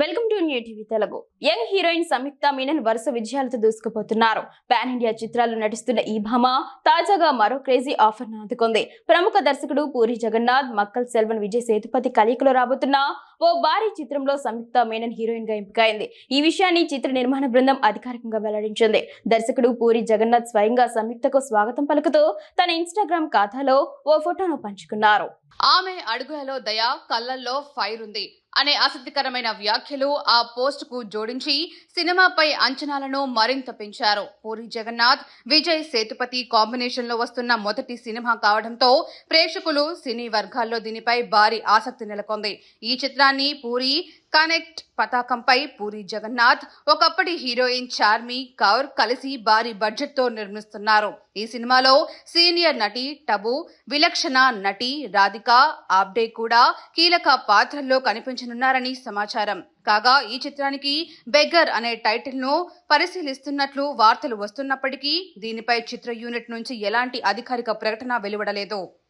Welcome to new TV Telugu. Young heroine Samyuktha Menon వరుస విజయాలతో దూసుకుపోతున్నారు. Pan India చిత్రాల్లో నటిస్తున్న ఈ భామ తాజాగా మరో క్రేజీ ఆఫర్ అందుకుంది ప్రముఖ దర్శకుడు పూరి జగన్నాథ్ మక్కల్ సెల్వన్ విజయ్ సేతుపతి కలయికలో రాబోతున్న ఓ భారీ చిత్రంలో సంయుక్త మేనన్ హీరోయిన్గా ఎంపికైంది. ఈ విషయాన్ని చిత్ర నిర్మాణ బృందం అధికారికంగా వెల్లడించింది. దర్శకుడు పూరి జగన్నాథ్ స్వయంగా సంయుక్తకు స్వాగతం పలుకుతూ తన ఇన్స్టాగ్రామ్ ఖాతాలో ఓ ఫోటోను పంచుకున్నారు. ఆమె అడుగులలో దయ కళ్ళల్లో ఫైర్ ఉంది అనే ఆసక్తికరమైన వ్యాఖ్యలు ఆ పోస్ట్కు జోడించి సినిమాపై అంచనాలను మరింత పెంచారు. పూరి జగన్నాథ్ విజయ్ సేతుపతి కాంబినేషన్లో వస్తున్న మొదటి సినిమా కావడంతో ప్రేక్షకులు సినీ వర్గాల్లో దీనిపై భారీ ఆసక్తి నెలకొంది. ఈ చిత్రాన్ని పూరి కనెక్ట్ పతాకంపై పూరి జగన్నాథ్ ఒకప్పటి హీరోయిన్ చార్మి కౌర్ కలిసి భారీ బడ్జెట్తో నిర్మిస్తున్నారు. ఈ సినిమాలో సీనియర్ నటి టబు విలక్షణ నటి రాధిక ఆబ్డే కూడా కీలక పాత్రల్లో కనిపించనున్నారని సమాచారం. కాగా ఈ చిత్రానికి బెగ్గర్ అనే టైటిల్ను పరిశీలిస్తున్నట్లు వార్తలు వస్తున్నప్పటికీ దీనిపై చిత్ర యూనిట్ నుంచి ఎలాంటి అధికారిక ప్రకటన వెలువడలేదు.